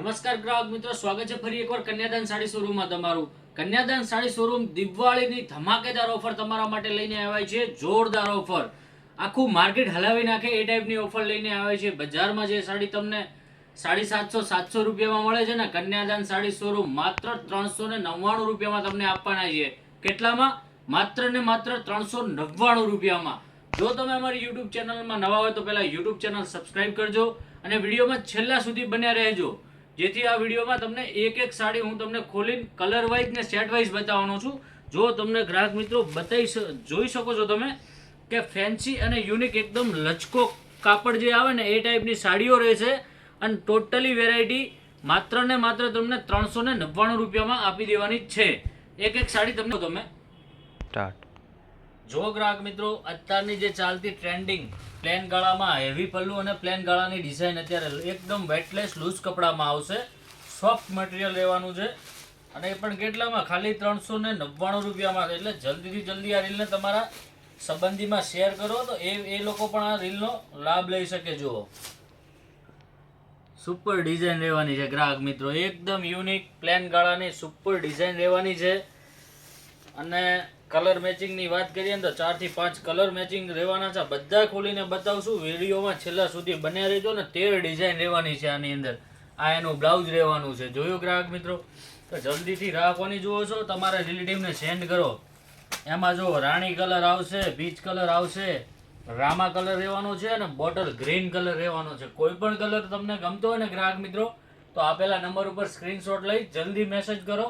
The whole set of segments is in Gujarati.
નમસ્કાર ગ્રાહક મિત્રો, સ્વાગત છે ફરી એકવાર કન્યાદાન સાડી શોરૂમમાં તમારું. કન્યાદાન સાડી શોરૂમ દિવાળીની ધમાકેદાર ઓફર તમારા માટે લઈને આવ્યા છે, જોરદાર ઓફર આખું માર્કેટ હલાવી નાખે એ ટાઈપની ઓફર લઈને આવ્યા છે. બજારમાં જે સાડી તમને સાડી સાતસો સાતસો રૂપિયામાં મળે છે ને, કન્યાદાન સાડી શોરૂમ માત્ર ત્રણસો ને નવ્વાણું રૂપિયામાં તમને આપવાના છે. કેટલામાં? માત્ર ને માત્ર ત્રણસો નવ્વાણું રૂપિયામાં. જો તમે અમારી યુટ્યુબ ચેનલમાં નવા હોય તો પહેલાં યુટ્યુબ ચેનલ સબસ્ક્રાઈબ કરજો અને વિડીયોમાં છેલ્લા સુધી બન્યા રહેજો. જેથી આ વિડીયોમાં તમને એક એક સાડી હું તમને ખોલીને કલર વાઇઝ ને સેટ વાઇઝ બતાવવાનો છું. જો તમને ગ્રાહક મિત્રો બતાવી જોઈ શકો છો તમે કે ફેન્સી અને યુનિક એકદમ લચકો કાપડ જે આવે ને એ ટાઈપની સાડીઓ રહેશે અને ટોટલી વેરાયટી માત્ર ને માત્ર તમને ત્રણસો ને નવ્વાણું રૂપિયામાં આપી દેવાની છે. એક એક સાડી તમને તમે સ્ટાર્ટ જો ગ્રાહક મિત્રો, અત્યારની જે ચાલતી ટ્રેન્ડિંગ પ્લેન ગળામાં હેવી પલ્લુ અને પ્લેન ગળાની ડિઝાઇન અત્યારે એકદમ વેટલેસ લૂઝ કપડામાં આવશે. સોફ્ટ મટીરિયલ રહેવાનું છે. અને એ પણ કેટલામાં? ખાલી ત્રણસો ને નવ્વાણું રૂપિયામાં એટલે જલ્દીથી જલ્દી આ રીલને તમારા સંબંધીમાં શેર કરો તો એ એ લોકો પણ આ રીલનો લાભ લઈ શકે, જુઓ. સુપર ડિઝાઇન રહેવાની છે ગ્રાહક મિત્રો. એકદમ યુનિક પ્લેન ગાળાની સુપર ડિઝાઇન રહેવાની છે. અને કલર મેચિંગની વાત કરીએ ને તો ચારથી પાંચ કલર મેચિંગ રહેવાના છે. બધા ખોલીને બતાવશું. વિડીયોમાં છેલ્લા સુધી બન્યા રહેજો ને તેર ડિઝાઇન રહેવાની છે આની અંદર. આ એનું બ્લાઉઝ રહેવાનું છે. જોયું ગ્રાહક મિત્રો? તો જલ્દીથી રાખવાની જુઓ છો? તમારા રિલેટિવને સેન્ડ કરો. એમાં જો રાણી કલર આવશે પીચ કલર આવશે, રામા કલર રહેવાનો છે અને બોટલ ગ્રીન કલર રહેવાનો છે. કોઈ પણ કલર તમને ગમતો હોય ને ગ્રાહક મિત્રો, તો આપેલા નંબર ઉપર સ્ક્રીનશોટ લઈ જલ્દી મેસેજ કરો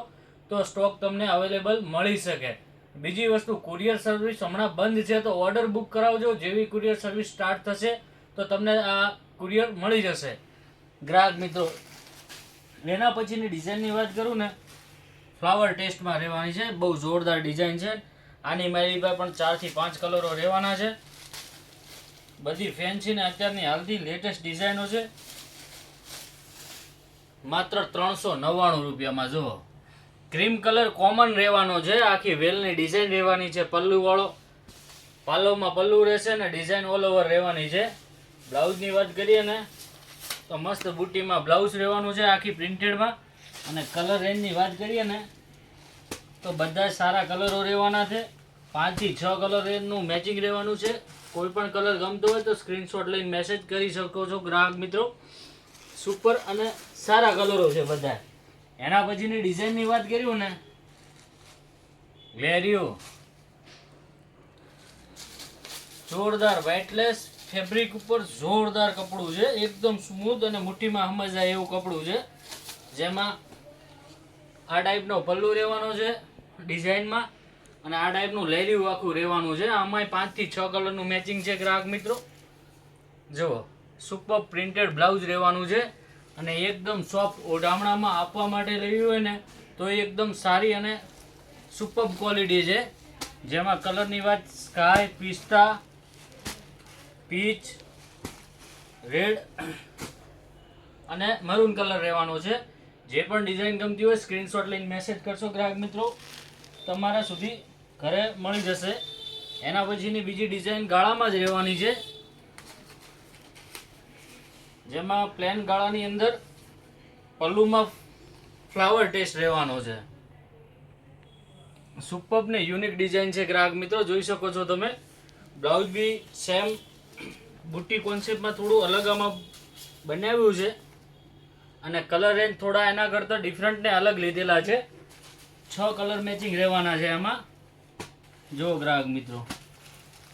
તો સ્ટોક તમને અવેલેબલ મળી શકે. બીજી વસ્તુ, કુરિયર સર્વિસ હમણાં બંધ છે તો ઓર્ડર બુક કરાવજો. જેવી કુરિયર સર્વિસ સ્ટાર્ટ થશે તો તમને આ કુરિયર મળી જશે. ગ્રાહક મિત્રો, એના પછીની ડિઝાઇનની વાત કરું ને ફ્લાવર ટેસ્ટમાં રહેવાની છે. બહુ જોરદાર ડિઝાઇન છે. આની મારી પાસે પણ ચારથી પાંચ કલરો રહેવાના છે. બધી ફેન્સી ને અત્યારની હાલથી લેટેસ્ટ ડિઝાઇનો છે. માત્ર ત્રણસો નવ્વાણું રૂપિયામાં, જુઓ. ક્રીમ કલર કોમન રહેવાનો છે. આખી વેલની ડિઝાઇન રહેવાની છે પલ્લુવાળો. પાલોમાં પલ્લુ રહેશે ને ડિઝાઇન ઓલ ઓવર રહેવાની છે. બ્લાઉઝની વાત કરીએ ને, તો મસ્ત બુટ્ટીમાં બ્લાઉઝ રહેવાનું છે આખી પ્રિન્ટેડમાં. અને કલર રેન્જની વાત કરીએ ને, તો બધા સારા કલરો રહેવાના છે. પાંચથી છ કલર રેન્જનું મેચિંગ રહેવાનું છે. કોઈ પણ કલર ગમતો હોય તો સ્ક્રીનશોટ લઈને મેસેજ કરી શકો છો ગ્રાહક મિત્રો. સુપર અને સારા કલરો છે બધા. એના પછીની ડિઝાઇનની વાત કર્યું ને? ગ્લેરિયો જોરદાર વાઇટલેસ ફેબ્રિક ઉપર જોરદાર કપડું છે. એકદમ સ્મૂથ અને મુઠ્ઠીમાં સમજાય એવું કપડું છે, જેમાં આ ટાઈપનો પલ્લુ રહેવાનો છે ડિઝાઇનમાં અને આ ટાઈપનું લેરિયું આખું રહેવાનું છે. આમાંય પાંચથી છ કલરનું મેચિંગ છે ગ્રાહક મિત્રો. જુઓ સુપર પ્રિન્ટેડ બ્લાઉઝ રહેવાનું છે. અને એકદમ સોફ્ટ ઓઢામણામાં આપવા માટે લેવી હોય ને, તો એકદમ સારી અને સુપર ક્વોલિટી છે. જેમાં કલરની વાત સ્કાય પિસ્તા પીચ રેડ અને મરૂન કલર રહેવાનો છે. જે પણ ડિઝાઇન ગમતી હોય સ્ક્રીનશોટ લઈને મેસેજ કરશો ગ્રાહક મિત્રો, તમારા સુધી ઘરે મળી જશે. એના પછીની બીજી ડિઝાઇન ગાળામાં જ રહેવાની છે. જેમાં પ્લેન ગાળાની અંદર પલ્લુમાં ફ્લાવર ટેસ્ટ રહેવાનો છે. સુપર ને યુનિક ડિઝાઇન છે ગ્રાહક મિત્રો, જોઈ શકો છો તમે. બ્લાઉઝ બી સેમ બુટ્ટી કોન્સેપ્ટમાં થોડું અલગ આમાં બનાવ્યું છે. અને કલર રેન્જ થોડા એના કરતાં ડિફરન્ટ ને અલગ લીધેલા છે. છ કલર મેચિંગ રહેવાના છે એમાં જો ગ્રાહક મિત્રો.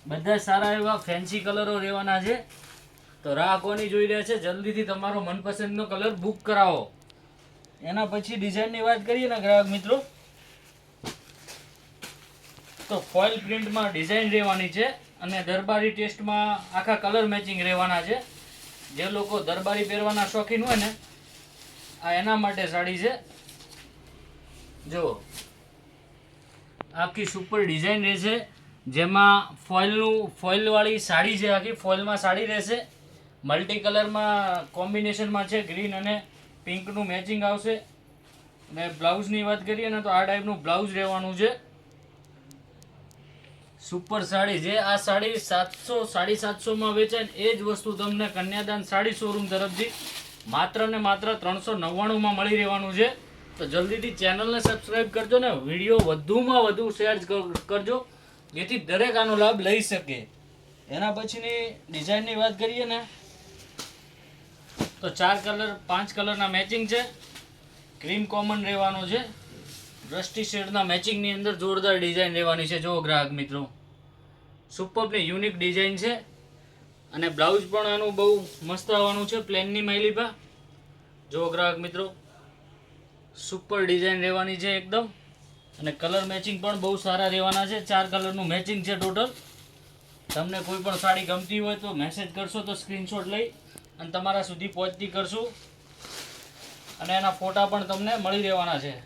બધા સારા એવા ફેન્સી કલરો રહેવાના છે. તો રાહ કોની જોઈ રહ્યા છે? જલ્દીથી તમારો મનપસંદનો કલર બુક કરાવો. એના પછી ડિઝાઇનની વાત કરીએ ને ગ્રાહક મિત્રો. તો ફોઇલ પ્રિન્ટમાં ડિઝાઇન રહેવાની છે અને દરબારી ટેસ્ટમાં આખા કલર મેચિંગ રહેવાના છે. જે લોકો દરબારી પહેરવાના શોખીન હોય ને, આ એના માટે સાડી છે. જુઓ. આખી સુપર ડિઝાઇન રહેશે. જેમાં ફોઇલનું, ફોઇલવાળી સાડી છે આખી, ફોઇલમાં સાડી રહેશે. મલ્ટી કલરમાં કોમ્બિનેશનમાં છે ગ્રીન અને પિંકનું મેચિંગ આવશે. ને બ્લાઉઝની વાત કરીએ ને તો આ ટાઈપનું બ્લાઉઝ રહેવાનું છે. સુપર સાડી જે આ સાડી સાતસો, સાડી સાતસોમાં વેચાય એ જ વસ્તુ તમને કન્યાદાન સાડી શોરૂમ તરફથી માત્ર ને માત્ર ત્રણસો નવ્વાણુંમાં મળી રહેવાનું છે. તો જલ્દીથી ચેનલને સબસ્ક્રાઈબ કરજો ને વીડિયો વધુમાં વધુ શેર કરજો, જેથી દરેક આનો લાભ લઈ શકે. એના પછીની ડિઝાઇનની વાત કરીએ ને તો ચાર કલર, પાંચ કલરના મેચિંગ છે. ક્રીમ કોમન રહેવાનો છે. રસ્ટી શેડના મેચિંગની અંદર જોરદાર ડિઝાઇન રહેવાની છે. જો ગ્રાહક મિત્રો. સુપરની યુનિક ડિઝાઇન છે. અને બ્લાઉઝ પણ આનું બહુ મસ્ત આવવાનું છે પ્લેનની માઇલીપા જો ગ્રાહક મિત્રો. સુપર ડિઝાઇન રહેવાની છે એકદમ. અને કલર મેચિંગ પણ બહુ સારા રહેવાના છે. ચાર કલરનું મેચિંગ છે ટોટલ તમને કોઈ પણ સાડી ગમતી હોય તો મેસેજ કરશો તો સ્ક્રીનશોટ લઈ. અને તમારા સુધી પહોંચતી કરશું. અને એના ફોટા પણ તમને મળી રહેવાના છે.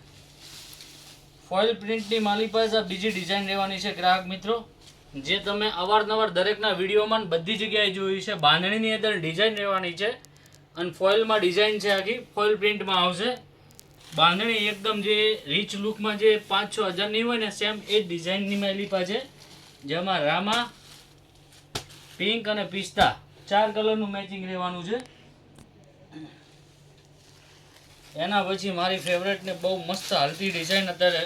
ફોઇલ પ્રિન્ટની માલી પાસે આ બીજી ડિઝાઇન રહેવાની છે, ગ્રાહક મિત્રો. જે તમે અવારનવાર દરેકના વિડીયોમાં બધી જગ્યાએ જોઈ છે, બાંધણીની અંદર ડિઝાઇન રહેવાની છે. અને ફોઇલમાં ડિઝાઇન છે આખી, ફોઇલ પ્રિન્ટમાં આવશે. બાંધણી એકદમ જે રીચ લુકમાં જે પાંચ છ હજારની હોય ને સેમ એ જ ડિઝાઇનની માલી પાસે. જેમાં રામા, પિંક અને પિસ્તા. ચાર કલરનું મેચિંગ રહેવાનું છે. એના પછી મારી ફેવરેટ ને બહુ મસ્ત હલતી ડિઝાઇન અત્યારે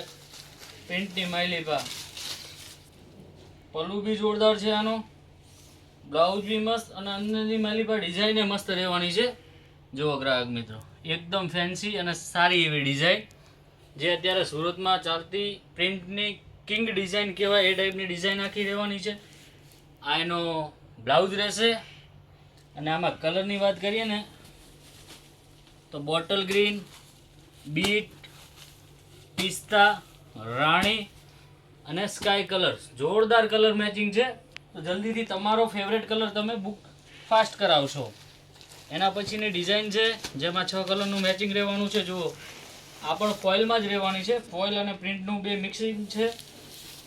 પ્રિન્ટની માયલીપા પલ્લુ બી જોરદાર છે આનો. બ્લાઉઝ બી મસ્ત અને અંદરની માયલીપા ડિઝાઇન મસ્ત રહેવાની છે. જુઓ ગ્રાહક મિત્રો, એકદમ ફેન્સી અને સારી એવી ડિઝાઇન જે અત્યારે સુરતમાં ચાલતી પ્રિન્ટની કિંગ ડિઝાઇન કહેવાય, એ ટાઈપની ડિઝાઇન આખી રહેવાની છે. આ એનો બ્લાઉઝ રહેશે. અને આમાં કલરની વાત કરીએ ને, તો બોટલ ગ્રીન બીટ પિસ્તા, રાણી અને સ્કાય કલર જોરદાર કલર મેચિંગ છે. તો જલ્દીથી તમારો ફેવરેટ કલર તમે બુક ફાસ્ટ કરાવશો. એના પછીની ડિઝાઇન છે, જેમાં છ કલરનું મેચિંગ રહેવાનું છે. જુઓ, આ પણ ફોઇલમાં જ રહેવાની છે. ફોઇલ અને પ્રિન્ટનું બે મિક્સિંગ છે.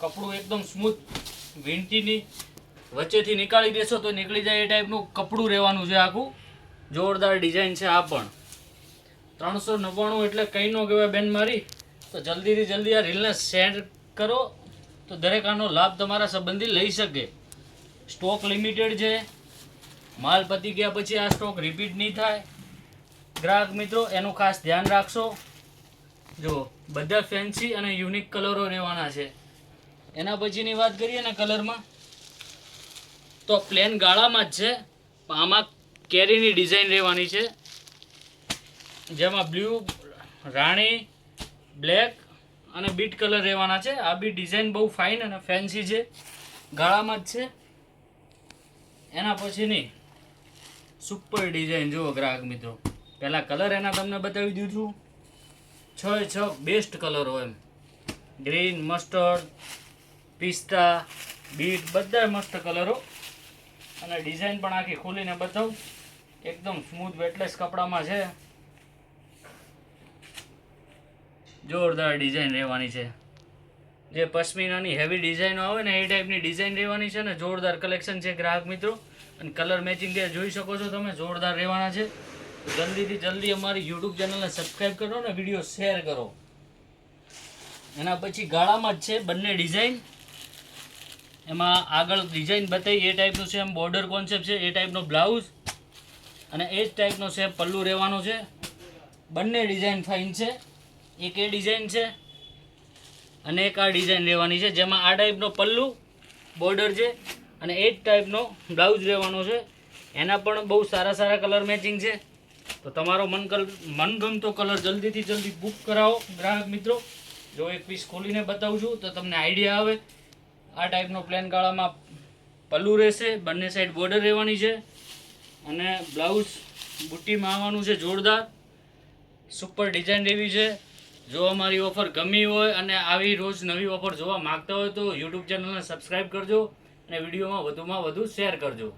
કપડું એકદમ સ્મૂથ વીંટીની વચ્ચેથી નીકાળી દેશો તો નીકળી જાય એ ટાઈપનું કપડું રહેવાનું છે આખું. જોરદાર ડિઝાઇન છે આ પણ. ત્રણસો નવ્વાણું એટલે કંઈ ન કહેવાય બેન મારી. તો જલ્દીથી જલ્દી આ રીલને શેર કરો. તો દરેક આનો લાભ તમારા સંબંધી લઈ શકે. સ્ટોક લિમિટેડ છે. માલ પતી ગયા પછી આ સ્ટોક રિપીટ નહીં થાય. ગ્રાહક મિત્રો, એનું ખાસ ધ્યાન રાખશો. જો બધા ફેન્સી અને યુનિક કલરો રહેવાના છે. એના પછીની વાત કરીએ ને કલરમાં. તો પ્લેન ગાળામાં જ છે. આમાં કેરીની ડિઝાઇન રહેવાની છે. જેમાં બ્લુ, રાણી, બ્લેક અને બીટ કલર રહેવાના છે. આ બી ડિઝાઇન બહુ ફાઇન અને ફેન્સી છે. ગાળામાં જ છે. એના પછીની સુપર ડિઝાઇન જુઓ ગ્રાહક મિત્રો. પહેલાં કલર એના તમને બતાવી દીધું છ. છ બેસ્ટ કલરો એમ. ગ્રીન, મસ્ટર્ડ, પિસ્તા, બીટ બધા મસ્ત કલરો. અને ડિઝાઇન પણ આખી ખોલીને બતાવું. એકદમ સ્મૂથ વેટલેસ કપડામાં છે. જોરદાર ડિઝાઇન રહેવાની છે. જે પશ્મિનાની હેવી ડિઝાઇનો આવે ને એ ટાઈપની ડિઝાઇન રહેવાની છે ને જોરદાર કલેક્શન છે ગ્રાહક મિત્રો. અને કલર મેચિંગ જે જોઈ શકો છો તમે, જોરદાર રહેવાના છે. જલ્દીથી જલ્દી અમારી યુટ્યુબ ચેનલને સબસ્ક્રાઈબ કરો ને વીડિયો શેર કરો. એના પછી ગાળામાં જ છે બંને ડિઝાઇન એમાં આગળ ડિઝાઇન બતાવી, એ ટાઈપનું છે એમ બોર્ડર કોન્સેપ્ટ છે, એ ટાઈપનો બ્લાઉઝ અને એ જ ટાઈપનો છે પલ્લુ રહેવાનો છે. બંને ડિઝાઇન ફાઇન છે. એક એ ડિઝાઇન છે અને એક આ ડિઝાઇન રહેવાની છે, જેમાં આ ટાઈપનો પલ્લુ બોર્ડર છે અને એ જ ટાઈપનો બ્લાઉઝ રહેવાનો છે. એના પણ બહુ સારા સારા કલર મેચિંગ છે. તો તમારો મન કલ, મનગમતો કલર જલ્દીથી જલ્દી બુક કરાવો, ગ્રાહક મિત્રો. જો એક પીસ ખોલીને બતાવું છું તો તમને આઈડિયા આવે. આ ટાઈપનો પ્લેન ગાળામાં પલ્લું રહેશે, બંને સાઈડ બોર્ડર રહેવાની છે અને બ્લાઉઝ બુટ્ટીમાં આવવાનું છે જોરદાર. સુપર ડિઝાઇન એવી છે. જો અમારી ઓફર ગમી હોય અને આવી રોજ નવી ઓફર જોવા માંગતા હોય તો યુટ્યુબ ચેનલને સબસ્ક્રાઈબ કરજો અને વિડીયોમાં વધુમાં વધુ શેર કરજો.